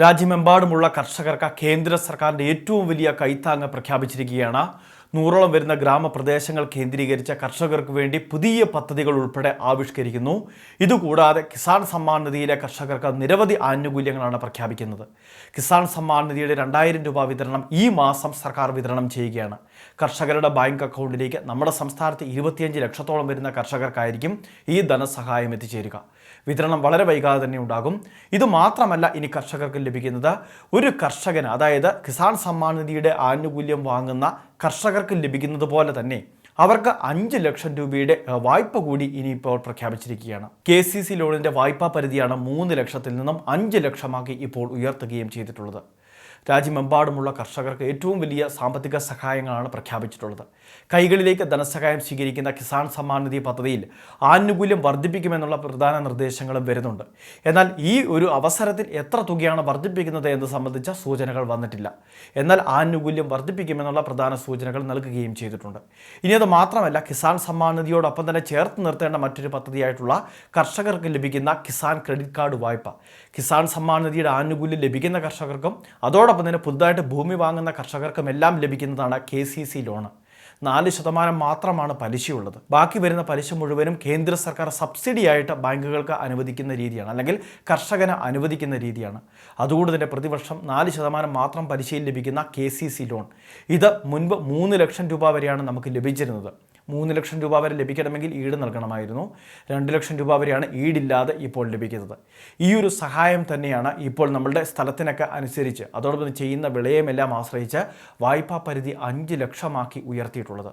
രാജ്യമെമ്പാടുമുള്ള കർഷകർക്ക് കേന്ദ്ര സർക്കാരിന്റെ ഏറ്റവും വലിയ കൈത്താങ്ങ് പ്രഖ്യാപിച്ചിരിക്കുകയാണ്. നൂറോളം വരുന്ന ഗ്രാമപ്രദേശങ്ങൾ കേന്ദ്രീകരിച്ച കർഷകർക്ക് വേണ്ടി പുതിയ പദ്ധതികൾ ഉൾപ്പെടെ ആവിഷ്കരിക്കുന്നു. ഇതുകൂടാതെ കിസാൻ സമ്മാൻ നിധിയിലെ കർഷകർക്ക് നിരവധി ആനുകൂല്യങ്ങളാണ് പ്രഖ്യാപിക്കുന്നത്. കിസാൻ സമ്മാൻ നിധിയുടെ രണ്ടായിരം രൂപ വിതരണം ഈ മാസം സർക്കാർ വിതരണം ചെയ്യുകയാണ്. കർഷകരുടെ ബാങ്ക് അക്കൗണ്ടിലേക്ക് നമ്മുടെ സംസ്ഥാനത്ത് ഇരുപത്തിയഞ്ച് ലക്ഷത്തോളം വരുന്ന കർഷകർക്കായിരിക്കും ഈ ധനസഹായം എത്തിച്ചേരുക. വിതരണം വളരെ വൈകാതെ തന്നെ ഉണ്ടാകും. ഇത് മാത്രമല്ല ഇനി കർഷകർക്ക് ലഭിക്കുന്നത് ഒരു കർഷകന് അതായത് കിസാൻ സമ്മാൻ നിധിയുടെ ആനുകൂല്യം വാങ്ങുന്ന കർഷകർക്ക് ലഭിക്കുന്നത് പോലെ തന്നെ അവർക്ക് അഞ്ച് ലക്ഷം രൂപയുടെ വായ്പ കൂടി ഇനിയിപ്പോൾ പ്രഖ്യാപിച്ചിരിക്കുകയാണ്. കെ സി സി ലോണിന്റെ വായ്പാ പരിധിയാണ് മൂന്ന് ലക്ഷത്തിൽ നിന്നും അഞ്ച് ലക്ഷമാക്കി ഇപ്പോൾ ഉയർത്തുകയും ചെയ്തിട്ടുള്ളത്. രാജ്യമെമ്പാടുമുള്ള കർഷകർക്ക് ഏറ്റവും വലിയ സാമ്പത്തിക സഹായങ്ങളാണ് പ്രഖ്യാപിച്ചിട്ടുള്ളത്. കൈകളിലേക്ക് ധനസഹായം സ്വീകരിക്കുന്ന കിസാൻ സമ്മാൻ നിധി പദ്ധതിയിൽ ആനുകൂല്യം വർദ്ധിപ്പിക്കുമെന്നുള്ള പ്രധാന നിർദ്ദേശങ്ങളും വരുന്നുണ്ട്. എന്നാൽ ഈ ഒരു അവസരത്തിൽ എത്ര തുകയാണ് വർദ്ധിപ്പിക്കുന്നത് എന്ന് സംബന്ധിച്ച സൂചനകൾ വന്നിട്ടില്ല. എന്നാൽ ആനുകൂല്യം വർദ്ധിപ്പിക്കുമെന്നുള്ള പ്രധാന സൂചനകൾ നൽകുകയും ചെയ്തിട്ടുണ്ട്. ഇനി അത് മാത്രമല്ല കിസാൻ സമ്മാൻ നിധിയോടൊപ്പം തന്നെ ചേർത്ത് നിർത്തേണ്ട മറ്റൊരു പദ്ധതിയായിട്ടുള്ള കർഷകർക്ക് ലഭിക്കുന്ന കിസാൻ ക്രെഡിറ്റ് കാർഡ് വായ്പ. കിസാൻ സമ്മാൻ നിധിയുടെ ആനുകൂല്യം ലഭിക്കുന്ന കർഷകർക്കും അതോടൊപ്പം തന്നെ പുതുതായിട്ട് ഭൂമി വാങ്ങുന്ന കർഷകർക്കും എല്ലാം ലഭിക്കുന്നതാണ് കെ സി സി ലോണ്. നാല് ശതമാനം മാത്രമാണ് പലിശയുള്ളത്. ബാക്കി വരുന്ന പലിശ മുഴുവനും കേന്ദ്ര സർക്കാർ സബ്സിഡിയായിട്ട് ബാങ്കുകൾക്ക് അനുവദിക്കുന്ന രീതിയാണ്. അല്ലെങ്കിൽ കർഷകന് അനുവദിക്കുന്ന രീതിയാണ്. അതുകൊണ്ട് തന്നെ പ്രതിവർഷം നാല് ശതമാനം മാത്രം പലിശയിൽ ലഭിക്കുന്ന കെ ലോൺ. ഇത് മുൻപ് മൂന്ന് ലക്ഷം രൂപ വരെയാണ് നമുക്ക് ലഭിച്ചിരുന്നത്. മൂന്ന് ലക്ഷം രൂപ വരെ ലഭിക്കണമെങ്കിൽ ഈട് നൽകണമായിരുന്നു. രണ്ട് ലക്ഷം രൂപ വരെയാണ് ഈടില്ലാതെ ഇപ്പോൾ ലഭിക്കുന്നത്. ഈ ഒരു സഹായം തന്നെയാണ് ഇപ്പോൾ നമ്മളുടെ സ്ഥലത്തിനൊക്കെ അനുസരിച്ച് അതോടൊപ്പം ചെയ്യുന്ന വിളയമെല്ലാം ആശ്രയിച്ച് വായ്പാ പരിധി അഞ്ച് ലക്ഷമാക്കി ഉയർത്തിയിട്ടുള്ളത്.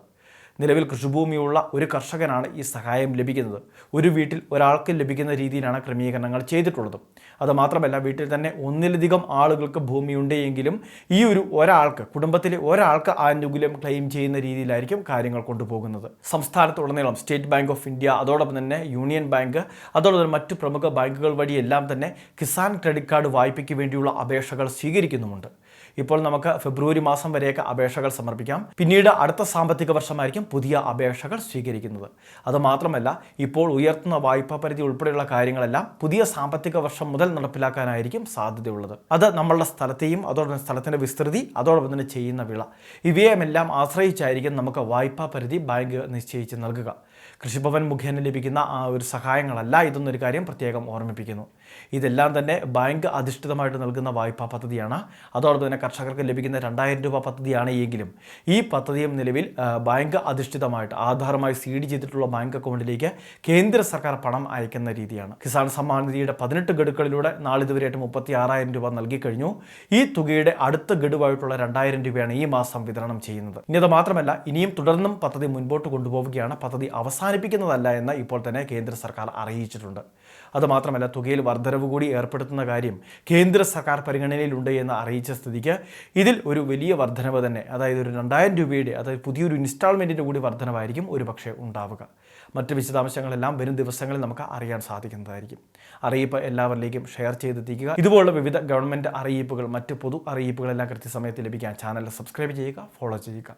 നിലവിൽ കൃഷിഭൂമിയുള്ള ഒരു കർഷകനാണ് ഈ സഹായം ലഭിക്കുന്നത്. ഒരു വീട്ടിൽ ഒരാൾക്ക് ലഭിക്കുന്ന രീതിയിലാണ് ക്രമീകരണങ്ങൾ ചെയ്തിട്ടുള്ളത്. അതുമാത്രമല്ല വീട്ടിൽ തന്നെ ഒന്നിലധികം ആളുകൾക്ക് ഭൂമിയുണ്ട് എങ്കിലും ഈ ഒരു ഒരാൾക്ക് കുടുംബത്തിലെ ഒരാൾക്ക് ആനുകൂല്യം ക്ലെയിം ചെയ്യുന്ന രീതിയിലായിരിക്കും കാര്യങ്ങൾ കൊണ്ടുപോകുന്നത്. സംസ്ഥാനത്തുടനീളം സ്റ്റേറ്റ് ബാങ്ക് ഓഫ് ഇന്ത്യ അതോടൊപ്പം തന്നെ യൂണിയൻ ബാങ്ക് അതോടൊപ്പം മറ്റു പ്രമുഖ ബാങ്കുകൾ വഴിയെല്ലാം തന്നെ കിസാൻ ക്രെഡിറ്റ് കാർഡ് വായ്പയ്ക്ക് വേണ്ടിയുള്ള അപേക്ഷകൾ സ്വീകരിക്കുന്നുമുണ്ട്. ഇപ്പോൾ നമുക്ക് ഫെബ്രുവരി മാസം വരെയൊക്കെ അപേക്ഷകൾ സമർപ്പിക്കാം. പിന്നീട് അടുത്ത സാമ്പത്തിക വർഷമായിരിക്കും പുതിയ അപേക്ഷകൾ സ്വീകരിക്കുന്നത്. അതുമാത്രമല്ല ഇപ്പോൾ ഉയർത്തുന്ന വായ്പാ പരിധി ഉൾപ്പെടെയുള്ള കാര്യങ്ങളെല്ലാം പുതിയ സാമ്പത്തിക വർഷം മുതൽ നടപ്പിലാക്കാനായിരിക്കും സാധ്യതയുള്ളത്. അത് നമ്മളുടെ സ്ഥലത്തെയും അതോടൊപ്പം സ്ഥലത്തിന്റെ വിസ്തൃതി അതോടൊപ്പം തന്നെ ചെയ്യുന്ന വിള. ഇവയെല്ലാം ആശ്രയിച്ചായിരിക്കും നമുക്ക് വായ്പാ പരിധി ബാങ്ക് നിശ്ചയിച്ച് നൽകുക. കൃഷിഭവൻ മുഖേന ലഭിക്കുന്ന ആ ഒരു സഹായങ്ങളല്ല ഇതെന്നൊരു കാര്യം പ്രത്യേകം ഓർമ്മിപ്പിക്കുന്നു. ഇതെല്ലാം തന്നെ ബാങ്ക് അധിഷ്ഠിതമായിട്ട് നൽകുന്ന വായ്പാ പദ്ധതിയാണ്. അതോടൊപ്പം തന്നെ കർഷകർക്ക് ലഭിക്കുന്ന രണ്ടായിരം രൂപ പദ്ധതിയാണ് എങ്കിലും ഈ പദ്ധതിയും നിലവിൽ ബാങ്ക് അധിഷ്ഠിതമായിട്ട് ആധാരമായി സീഡ് ചെയ്തിട്ടുള്ള ബാങ്ക് അക്കൗണ്ടിലേക്ക് കേന്ദ്ര സർക്കാർ പണം അയക്കുന്ന രീതിയാണ്. കിസാൻ സമ്മാൻ നിധിയുടെ പതിനെട്ട് ഗഡുക്കളിലൂടെ നാളിതുവരെയായിട്ട് മുപ്പത്തി ആറായിരം രൂപ നൽകി കഴിഞ്ഞു. ഈ തുകയുടെ അടുത്ത ഗഡുവായിട്ടുള്ള രണ്ടായിരം രൂപയാണ് ഈ മാസം വിതരണം ചെയ്യുന്നത്. ഇനി അത് മാത്രമല്ല ഇനിയും തുടർന്നും പദ്ധതി മുൻപോട്ട് കൊണ്ടുപോവുകയാണ്. പദ്ധതി അവസാനിപ്പിക്കുന്നതല്ല എന്ന് ഇപ്പോൾ തന്നെ കേന്ദ്ര സർക്കാർ അറിയിച്ചിട്ടുണ്ട്. അതുമാത്രമല്ല തുകയിൽ വർധനവ് കൂടി ഏർപ്പെടുത്തുന്ന കാര്യം കേന്ദ്ര സർക്കാർ പരിഗണനയിലുണ്ട് എന്ന് അറിയിച്ച സ്ഥിതിക്ക് ഇതിൽ ഒരു വലിയ വർധനവ് തന്നെ അതായത് ഒരു രണ്ടായിരം രൂപയുടെ അതായത് പുതിയൊരു ഇൻസ്റ്റാൾമെന്റിന്റെ കൂടി വർധനവായിരിക്കും ഒരു പക്ഷേ ഉണ്ടാവുക. മറ്റ് വിശദാംശങ്ങളെല്ലാം വരും ദിവസങ്ങളിൽ നമുക്ക് അറിയാൻ സാധിക്കുന്നതായിരിക്കും. അറിയിപ്പ് എല്ലാവരിലേക്കും ഷെയർ ചെയ്തെത്തിക്കുക. ഇതുപോലുള്ള വിവിധ ഗവൺമെന്റ് അറിയിപ്പുകൾ മറ്റ് പൊതു അറിയിപ്പുകളെല്ലാം കൃത്യസമയത്ത് ലഭിക്കാൻ ചാനൽ സബ്സ്ക്രൈബ് ചെയ്യുക ഫോളോ ചെയ്യുക.